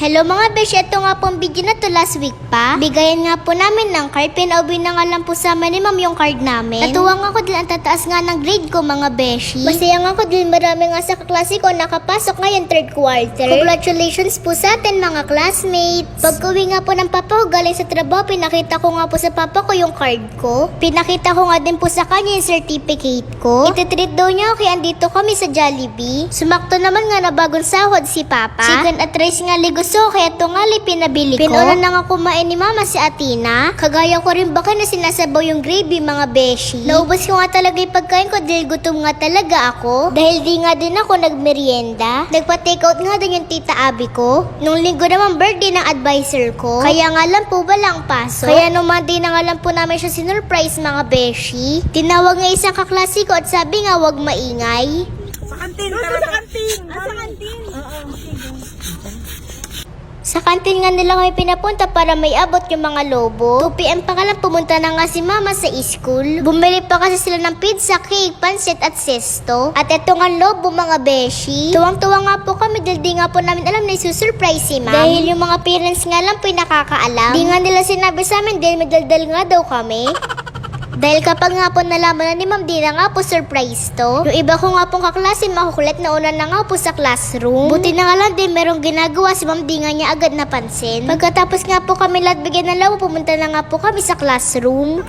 Hello mga besh, ito nga pong video na to last week pa. Bigayan nga po namin ng card, pinauwi na nga lang po sa amin ni ma'am yung card namin. Natuwa nga ako dahil ang tataas nga ng grade ko mga beshi. Masaya nga ako dahil marami nga sa kaklase ko nakapasok ngayon third quarter. Congratulations po sa atin mga classmates. Pag-uwi nga po ng papa ko galing sa trabaho, pinakita ko nga po sa papa ko yung card ko. Pinakita ko nga din po sa kanya yung certificate ko. Ititreat daw niya ako kaya andito kami sa Jollibee. Sumakto naman nga na bagong sahod si papa. Chicken at rice nga ligoso, kaya ito nga li pinabili ko. Pinuna na nga kumain ni mama si Atina. Kagaya ko rin baka na sinasabaw yung gravy mga beshi. Naubos ko nga talaga yung pagkain ko dahil gutom nga talaga ako. Dahil di nga din ako nagmerienda. Nagpa-take out nga din yung tita Abby ko. Nung linggo naman birthday ng advisor ko. Kaya nga lang po walang pasok. Kaya nung Monday na nga lang po namin siya sinurprise mga beshi. Tinawag nga isang kaklase ko at sabi nga wag maingay. Sa kantin, tara sa kantin. Sa kantin. Sa kantin nga nila kami pinapunta para may abot yung mga lobo. 2pm pa nga lang pumunta na nga si mama sa school. Bumili pa kasi sila ng pizza, cake, pansit at sesto. At eto nga lobo mga beshi. Tuwang-tuwa nga po kami dahil di nga po namin alam na isusurprise si ma'am. Dahil yung mga parents nga lang po nakakaalam. Di nga nila sinabi sa amin dahil magdaldal nga daw kami. Dahil kapag nga po nalaman na ni ma'am, di na nga po surprise to. Yung iba ko nga pong kaklase, makukulit na una na nga po sa classroom. Buti na nga lang din, merong ginagawa si ma'am, di nga niya agad napansin. Pagkatapos nga po kami lahat bigyan ng lawa, pumunta na nga po kami sa classroom.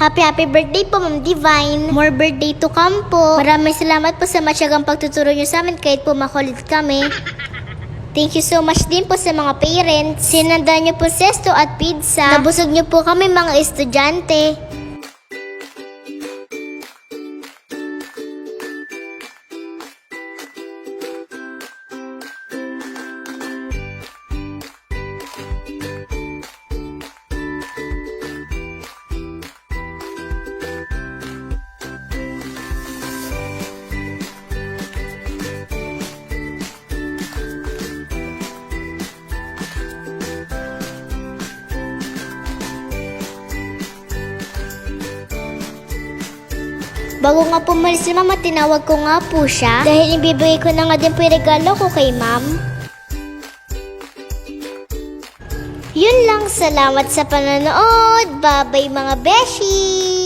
Happy happy birthday po Ma'am Divine. More birthday to come po. Maraming salamat po sa matyagang pagtuturo niyo sa amin kahit po makulit kami. Thank you so much din po sa mga parents. Sinanda niyo po sesto at pizza. Nabusog niyo po kami mga estudyante. Bago nga pumalis si mama, tinawag ko nga po siya. Dahil ibibigay ko na nga din po yung regalo ko kay ma'am. Yun lang, salamat sa panonood. Bye-bye mga beshi!